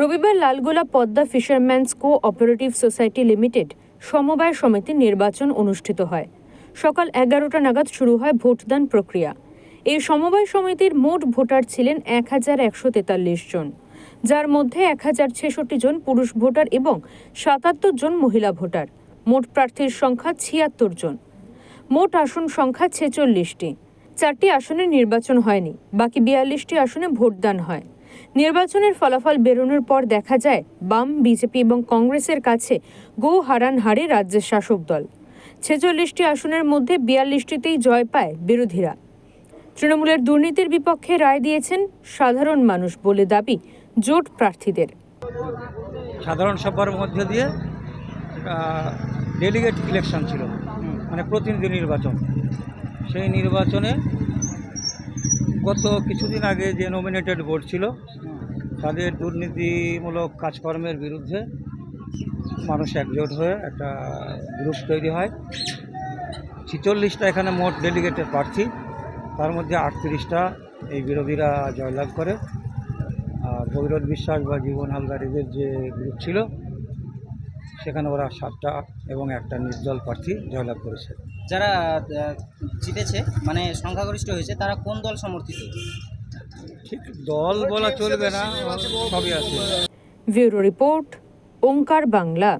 রবিবার Lalgola Padma fishermen's cooperative society limited সমবায় সমিতির নির্বাচন অনুষ্ঠিত হয়। সকাল এগারোটা নাগাদ শুরু হয় ভোটদান প্রক্রিয়া। এই সমবায় সমিতির মোট ভোটার ছিলেন এক হাজার একশো তেতাল্লিশ জন, যার মধ্যে এক হাজার ছেষট্টি জন পুরুষ ভোটার এবং সাতাত্তর জন মহিলা ভোটার। মোট প্রার্থীর সংখ্যা ছিয়াত্তর জন। মোট আসন সংখ্যা ছেচল্লিশটি। চারটি আসনে নির্বাচন হয়নি, বাকি বিয়াল্লিশটি আসনে ভোটদান হয়। নির্বাচনের ফলাফল বেরোনোর পর দেখা যায়, বাম, বিজেপি এবং কংগ্রেসের কাছে গো হারান হারে রাজ্যের শাসক দল। ছেচল্লিশটি আসনের মধ্যে বিয়াল্লিশটিতেই জয় পায় বিরোধীরা। তৃণমূলের দুর্নীতির বিপক্ষে রায় দিয়েছেন সাধারণ মানুষ বলে দাবি জোট প্রার্থীদের। সাধারণ সভার মধ্যে দিয়ে ডেলিগেট ইলেকশন ছিল মানে প্রতিনিধি নির্বাচন। সেই নির্বাচনে গত কিছুদিন আগে যে নমিনেটেড বোর্ড ছিল, তাদের দুর্নীতিমূলক কাজকর্মের বিরুদ্ধে মানুষ একজোট হয়ে একটা গ্রুপ তৈরি হয়। ছিচল্লিশটা এখানে মোট ডেলিগেটেড প্রার্থী, তার মধ্যে আটত্রিশটা এই বিরোধীরা জয়লাভ করে। আর ভৈরব বিশ্বাস বা জীবন হালদার এদের যে গ্রুপ ছিল, সেখানে ওরা সাতটা এবং একটা নির্দল প্রার্থী জয়লাভ করেছে। যারা জিতেছে মানে সংখ্যাগরিষ্ঠ হয়েছে তারা কোন দল সমর্থিত? ঠিক দল বলা চলবে না সবই আছে। Bureau report Omkar Bangla.